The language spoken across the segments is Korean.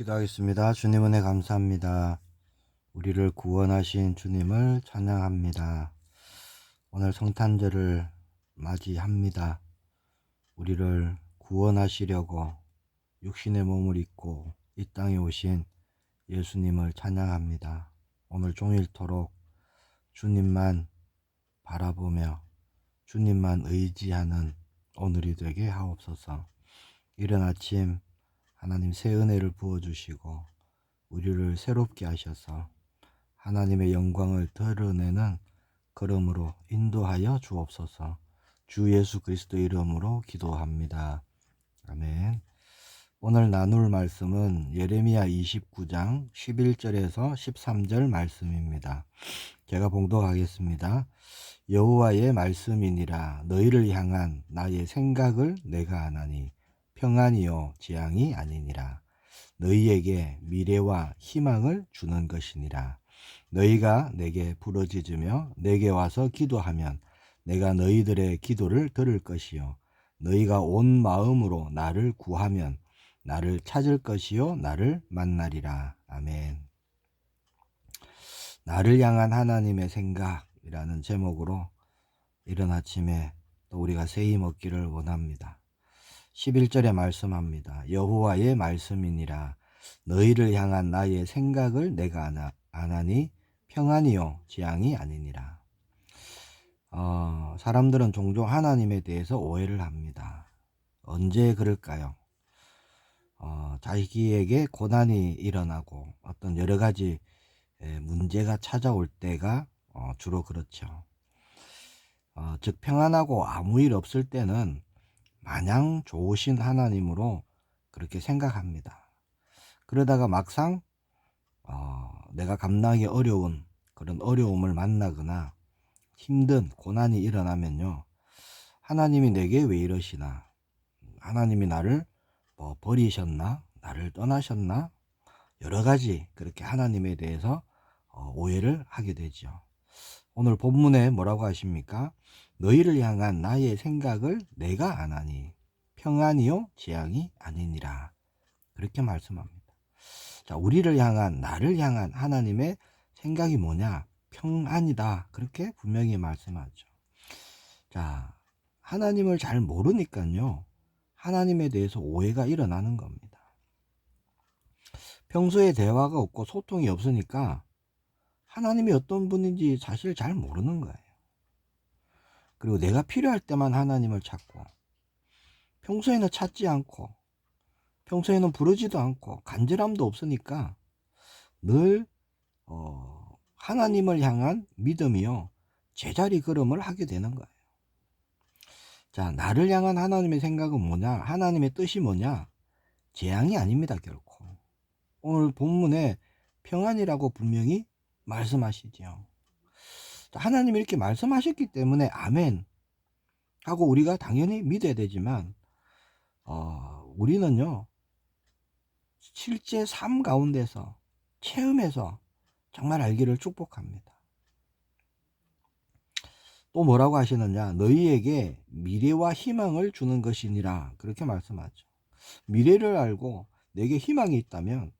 기도하겠습니다. 주님 은혜 감사합니다. 우리를 구원하신 주님을 찬양합니다. 오늘 성탄절을 맞이합니다. 우리를 구원하시려고 육신의 몸을 입고 이 땅에 오신 예수님을 찬양합니다. 오늘 종일토록 주님만 바라보며 주님만 의지하는 오늘이 되게 하옵소서. 이른 아침 하나님 새 은혜를 부어주시고 우리를 새롭게 하셔서 하나님의 영광을 드러내는 걸음으로 인도하여 주옵소서 주 예수 그리스도 이름으로 기도합니다. 아멘. 오늘 나눌 말씀은 예레미야 29장 11절에서 13절 말씀입니다. 제가 봉독하겠습니다. 여호와의 말씀이니라 너희를 향한 나의 생각을 내가 아나니 평안이요 재앙이 아니니라. 너희에게 미래와 희망을 주는 것이니라. 너희가 내게 부르짖으며 내게 와서 기도하면 내가 너희들의 기도를 들을 것이요. 너희가 온 마음으로 나를 구하면 나를 찾을 것이요 나를 만나리라. 아멘. 나를 향한 하나님의 생각이라는 제목으로 이른 아침에 또 우리가 새힘 얻기를 원합니다 11절에 말씀합니다. 여호와의 말씀이니라 너희를 향한 나의 생각을 내가 아나, 아나니 평안이요 재앙이 아니니라. 어, 사람들은 종종 하나님에 대해서 오해를 합니다. 언제 그럴까요? 어, 자기에게 고난이 일어나고 어떤 여러 가지 문제가 찾아올 때가 어, 주로 그렇죠. 어, 즉 평안하고 아무 일 없을 때는 마냥 좋으신 하나님으로 그렇게 생각합니다. 그러다가 막상 어, 내가 감당하기 어려운 그런 어려움을 만나거나 힘든 고난이 일어나면요. 하나님이 내게 왜 이러시나? 하나님이 나를 뭐 버리셨나? 나를 떠나셨나? 여러 가지 그렇게 하나님에 대해서 어, 오해를 하게 되죠. 오늘 본문에 뭐라고 하십니까? 너희를 향한 나의 생각을 내가 안 하니 평안이요 재앙이 아니니라. 그렇게 말씀합니다. 자, 우리를 향한 나를 향한 하나님의 생각이 뭐냐? 평안이다. 그렇게 분명히 말씀하죠. 자, 하나님을 잘 모르니까요. 하나님에 대해서 오해가 일어나는 겁니다. 평소에 대화가 없고 소통이 없으니까 하나님이 어떤 분인지 사실 잘 모르는 거예요. 그리고 내가 필요할 때만 하나님을 찾고 평소에는 찾지 않고 평소에는 부르지도 않고 간절함도 없으니까 늘 어, 하나님을 향한 믿음이요 제자리 걸음을 하게 되는 거예요. 자 나를 향한 하나님의 생각은 뭐냐 하나님의 뜻이 뭐냐 재앙이 아닙니다 결코 오늘 본문에 평안이라고 분명히 말씀하시죠. 하나님이 이렇게 말씀하셨기 때문에 아멘 하고 우리가 당연히 믿어야 되지만 어, 우리는요 실제 삶 가운데서 체험해서 정말 알기를 축복합니다. 또 뭐라고 하시느냐 너희에게 미래와 희망을 주는 것이니라 그렇게 말씀하죠. 미래를 알고 내게 희망이 있다면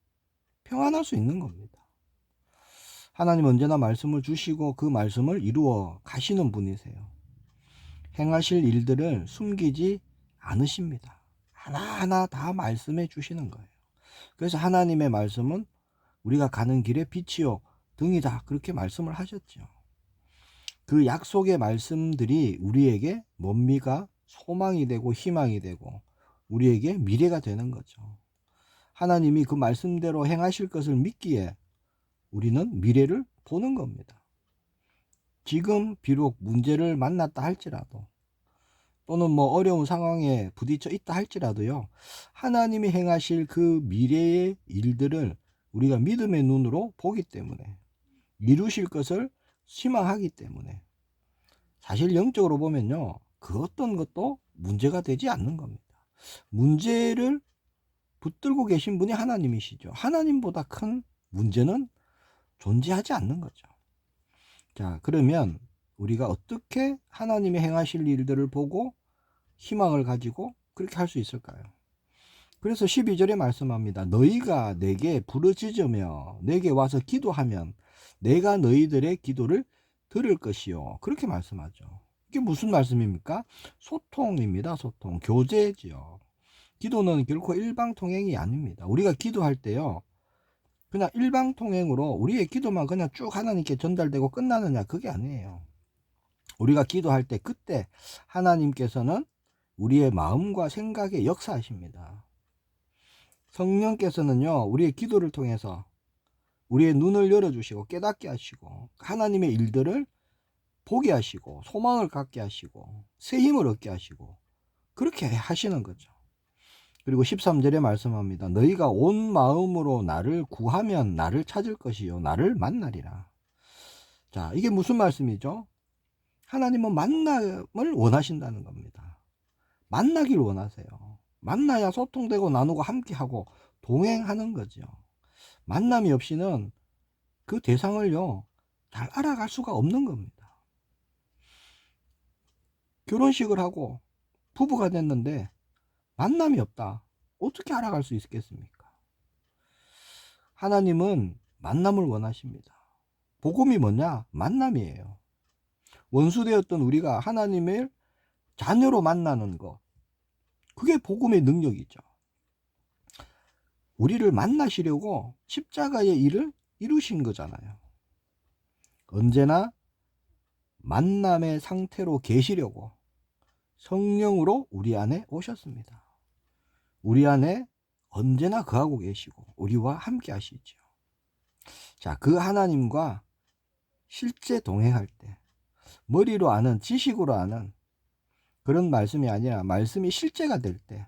평안할 수 있는 겁니다. 하나님 언제나 말씀을 주시고 그 말씀을 이루어 가시는 분이세요. 행하실 일들을 숨기지 않으십니다. 하나하나 다 말씀해 주시는 거예요. 그래서 하나님의 말씀은 우리가 가는 길에 빛이요 등이다. 그렇게 말씀을 하셨죠. 그 약속의 말씀들이 우리에게 몸미가 소망이 되고 희망이 되고 우리에게 미래가 되는 거죠. 하나님이 그 말씀대로 행하실 것을 믿기에 우리는 미래를 보는 겁니다. 지금 비록 문제를 만났다 할지라도 또는 뭐 어려운 상황에 부딪혀 있다 할지라도요. 하나님이 행하실 그 미래의 일들을 우리가 믿음의 눈으로 보기 때문에 이루실 것을 희망하기 때문에 사실 영적으로 보면요. 그 어떤 것도 문제가 되지 않는 겁니다. 문제를 붙들고 계신 분이 하나님이시죠. 하나님보다 큰 문제는 존재하지 않는 거죠. 자, 그러면 우리가 어떻게 하나님이 행하실 일들을 보고 희망을 가지고 그렇게 할 수 있을까요? 그래서 12절에 말씀합니다. 너희가 내게 부르짖으며 내게 와서 기도하면 내가 너희들의 기도를 들을 것이요. 그렇게 말씀하죠. 이게 무슨 말씀입니까? 소통입니다. 소통. 교제지요. 기도는 결코 일방통행이 아닙니다. 우리가 기도할 때요. 그냥 일방통행으로 우리의 기도만 그냥 쭉 하나님께 전달되고 끝나느냐 그게 아니에요. 우리가 기도할 때 그때 하나님께서는 우리의 마음과 생각에 역사하십니다. 성령께서는요, 우리의 기도를 통해서 우리의 눈을 열어주시고 깨닫게 하시고 하나님의 일들을 보게 하시고 소망을 갖게 하시고 새 힘을 얻게 하시고 그렇게 하시는 거죠. 그리고 13절에 말씀합니다. 너희가 온 마음으로 나를 구하면 나를 찾을 것이요. 나를 만나리라. 자, 이게 무슨 말씀이죠? 하나님은 만남을 원하신다는 겁니다. 만나길 원하세요. 만나야 소통되고 나누고 함께하고 동행하는 거죠. 만남이 없이는 그 대상을요, 잘 알아갈 수가 없는 겁니다. 결혼식을 하고 부부가 됐는데 만남이 없다. 어떻게 알아갈 수 있겠습니까? 하나님은 만남을 원하십니다. 복음이 뭐냐? 만남이에요. 원수되었던 우리가 하나님을 자녀로 만나는 것. 그게 복음의 능력이죠. 우리를 만나시려고 십자가의 일을 이루신 거잖아요. 언제나 만남의 상태로 계시려고 성령으로 우리 안에 오셨습니다. 우리 안에 언제나 거하고 계시고 우리와 함께 하시죠. 자, 그 하나님과 실제 동행할 때 머리로 아는 지식으로 아는 그런 말씀이 아니라 말씀이 실제가 될 때.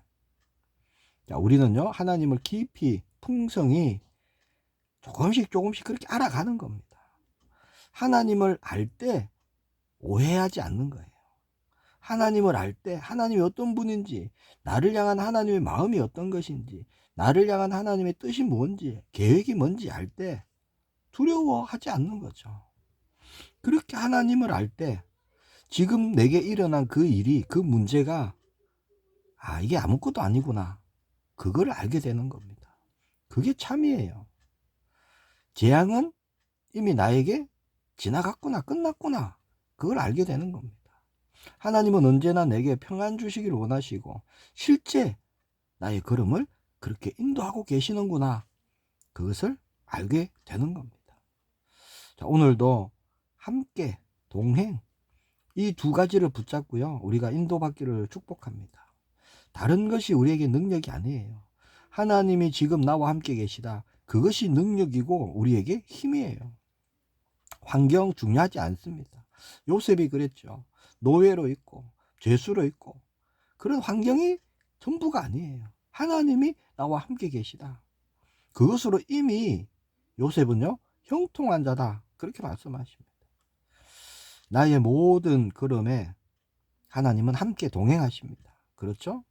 자, 우리는요, 하나님을 깊이, 풍성히 조금씩 조금씩 그렇게 알아가는 겁니다. 하나님을 알 때 오해하지 않는 거예요. 하나님을 알 때 하나님이 어떤 분인지, 나를 향한 하나님의 마음이 어떤 것인지, 나를 향한 하나님의 뜻이 뭔지, 계획이 뭔지 알 때 두려워하지 않는 거죠. 그렇게 하나님을 알 때 지금 내게 일어난 그 일이, 그 문제가 아, 이게 아무것도 아니구나. 그걸 알게 되는 겁니다. 그게 참이에요. 재앙은 이미 나에게 지나갔구나, 끝났구나. 그걸 알게 되는 겁니다. 하나님은 언제나 내게 평안 주시길 원하시고, 실제 나의 걸음을 그렇게 인도하고 계시는구나. 그것을 알게 되는 겁니다. 자, 오늘도 함께 동행, 이 두 가지를 붙잡고요. 우리가 인도받기를 축복합니다. 다른 것이 우리에게 능력이 아니에요. 하나님이 지금 나와 함께 계시다. 그것이 능력이고 우리에게 힘이에요. 환경 중요하지 않습니다. 요셉이 그랬죠. 노예로 있고 죄수로 있고 그런 환경이 전부가 아니에요. 하나님이 나와 함께 계시다. 그것으로 이미 요셉은요 형통한 자다 그렇게 말씀하십니다. 나의 모든 걸음에 하나님은 함께 동행하십니다. 그렇죠?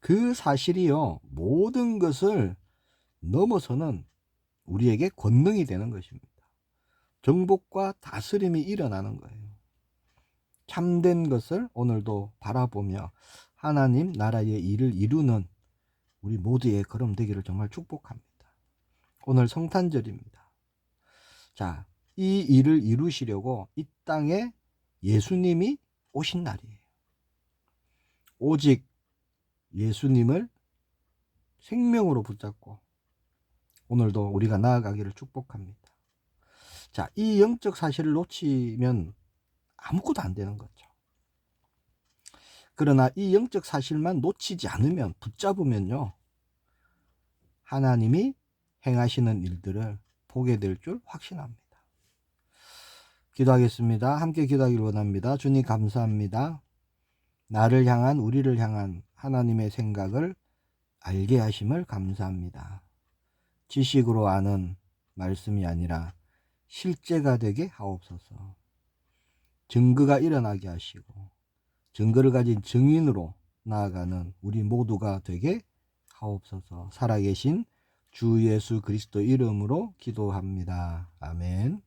그 사실이요 모든 것을 넘어서는 우리에게 권능이 되는 것입니다. 정복과 다스림이 일어나는 거예요. 참된 것을 오늘도 바라보며 하나님 나라의 일을 이루는 우리 모두의 걸음 되기를 정말 축복합니다. 오늘 성탄절입니다. 자, 이 일을 이루시려고 이 땅에 예수님이 오신 날이에요. 오직 예수님을 생명으로 붙잡고 오늘도 우리가 나아가기를 축복합니다. 자, 이 영적 사실을 놓치면 아무것도 안 되는 거죠. 그러나 이 영적 사실만 놓치지 않으면 붙잡으면요. 하나님이 행하시는 일들을 보게 될 줄 확신합니다. 기도하겠습니다. 함께 기도하기를 원합니다. 주님 감사합니다. 나를 향한 우리를 향한 하나님의 생각을 알게 하심을 감사합니다. 지식으로 아는 말씀이 아니라 실제가 되게 하옵소서. 증거가 일어나게 하시고 증거를 가진 증인으로 나아가는 우리 모두가 되게 하옵소서. 살아계신 주 예수 그리스도 이름으로 기도합니다. 아멘.